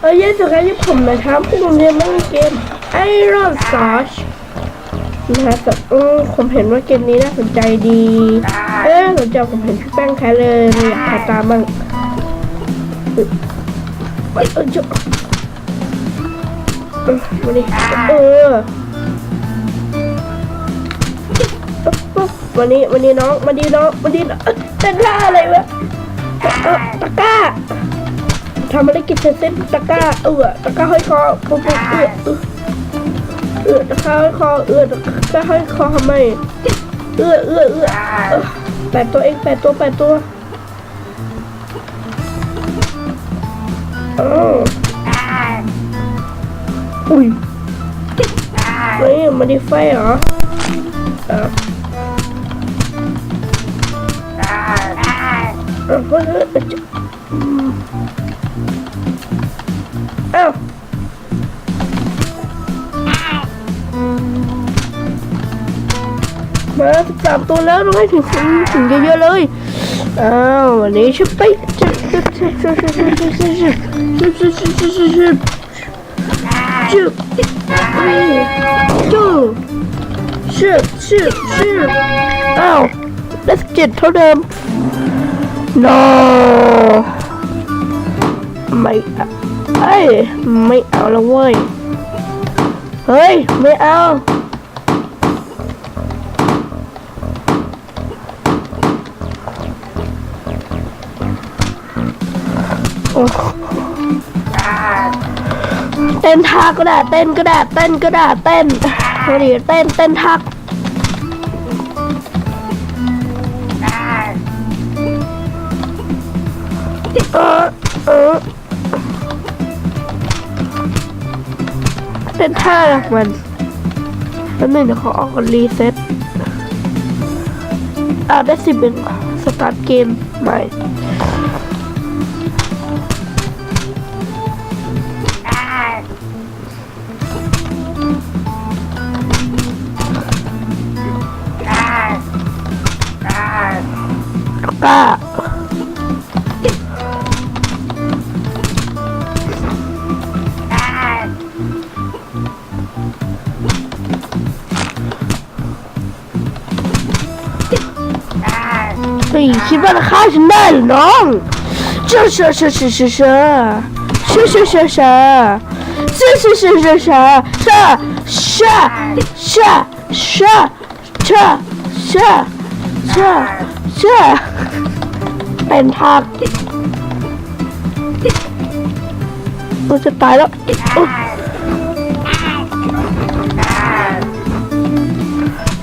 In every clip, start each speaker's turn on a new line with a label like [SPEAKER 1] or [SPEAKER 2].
[SPEAKER 1] เอเย็นสุดท้ายที่ผมนะครับพวกผมจะเล่นเกมไอรอนซอชนะครับแต่เออผมเห็นว่าเกมนี้น่าสนใจดี เออสนใจผมเห็นพี่แป้งแคสเลยอยากทำตามบ้างไปเออจุ๊บมาดิเออวันนี้วันนี้น้องวันนี้น้องวันนี้น้องเอ้ยเต้นท่าอะไรวะเออตะก้า ทำอะไรกิจเส้นตะก้าเอือตะก้าห้อยคอปุ๊บปุ๊บเอือเอือตะก้าห้อยคอเอือตะก้าห้อยคอทำไมเอือเอือเอือแปดตัวเองแปดตัวแปดตัวอออุ้ยเฮ้ยมาดิไฟเหรอเออเออเฮ้ย มาสิบสามตัวแล้วน้อยถึงถึงเยอะๆเลยอ้าววันนี้ชุบไปชุบชุบชุบชุบชุบชุบชุบชุบชุบชุบชุบชุบชุบชุบชุบชุบชุบชุบชุบอ้าว let's get เท่าเดิม no ไม่เอาเอ้ยไม่เอาแล้วเว้ยเฮ้ยไม่เอา เต้นท่าก็ได้เต้นก็ได้เต้นก็ได้เต้นเอาดิเต้นเต้นทักเออเออเป็นท่าหลักมันแล้วหนึ่งเดี๋ยวขอออกก่อนรีเซ็ตอ่าได้สิบเองสตาร์ทเกมใหม่ กล้าเฮ้ยคิดว่าจะฆ่าฉันได้เหรือน้องเชื่อเชื่อ เชื่อ เป็นทักเราจะตายแล้ว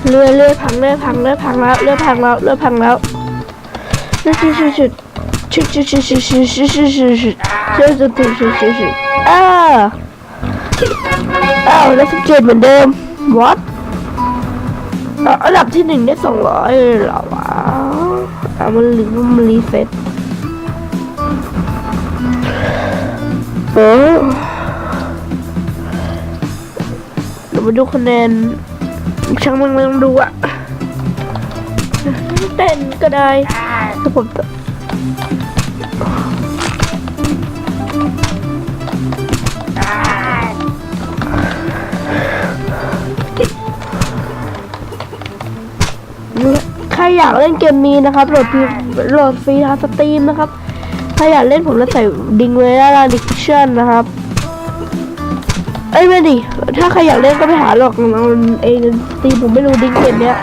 [SPEAKER 1] เรือเรือพังเรือพังเรือพังแล้วเรือพังแล้วเรือพังแล้วชุดชุดชุดชุดชุดชุดชุดชุดชุดชุดชุดชุดชุดชุดชุดชุดชุดชุดชุดอ้าวอ้าวแล้วสังเกตเหมือนเดิม what อันดับที่หนึ่งได้สองร้อยเหรอวะ อะมันหรือมันรีเซ็ตเออเดี๋ยวมาดูคะแนนช่างมันมันดูอะเต้นก็ได้ถ้าผม อยากเล่นเกมนี้นะครับโหลดฟรีโหลดฟรีทางสตรีมนะครับ ถ้าอยากเล่นผมจะใส่ดิงไว้ด้านล่างดิสคริปชั่นนะครับ เอ้ยไม่ดิ ถ้าใครอยากเล่นก็ไปหาหรอกเราเองสตรีมผมไม่รู้ดิงเกมเนี้ย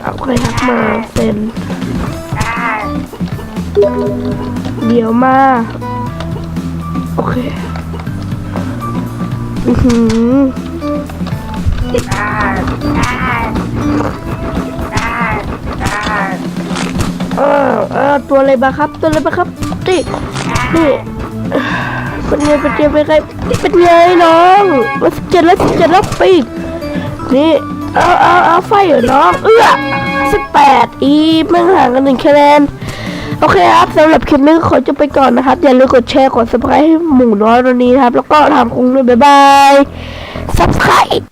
[SPEAKER 1] เอาใครทักมาเซ็นเดี๋ยวมา โอเค อือหือ เออเออตัวอะไรบ้างครับ ตัวอะไรบ้างครับนี่นี่เป็นไงเป็นไงเป็นไงเป็นไงน้องมาสิเจ็ดแล้วสิเจ็ดแล้วปีกนี่เอาเอาเอาไฟเหรอน้องเอื้อสิบแปดอีม่งห่างกันหนึ่งคะแนนโอเคครับสำหรับคลิปนี้ขอจบไปก่อนนะครับ อย่าลืมกดแชร์กด subscribe ให้หมูน้อยตัวนี้ครับ แล้วก็ทำคงด้วยบ๊ายบาย subscribe